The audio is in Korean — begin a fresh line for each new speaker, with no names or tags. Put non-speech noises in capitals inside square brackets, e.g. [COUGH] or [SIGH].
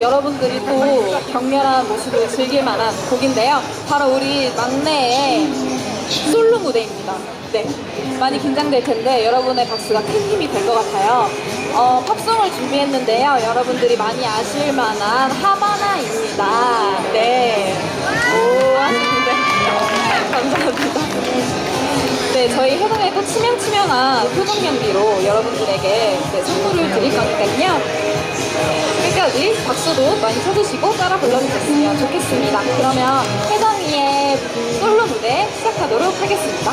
여러분들이 또 격렬한 모습을 즐길 만한 곡인데요. 바로 우리 막내의 솔로 무대입니다. 네. 많이 긴장될 텐데 여러분의 박수가 큰 힘이 될 것 같아요. 어, 팝송을 준비했는데요. 여러분들이 많이 아실 만한 하바나입니다. 네. 오, 하시는데. [LAUGHS] 감사합니다. 네, 저희 해동의 또 치명치명한 표정 연기로 여러분들에게 네, 선물을 드릴 거니까요. 끝까지 박수도 많이 쳐주시고 따라 불러주셨으면 좋겠습니다. 그러면 혜정이의 솔로 무대 시작하도록 하겠습니다.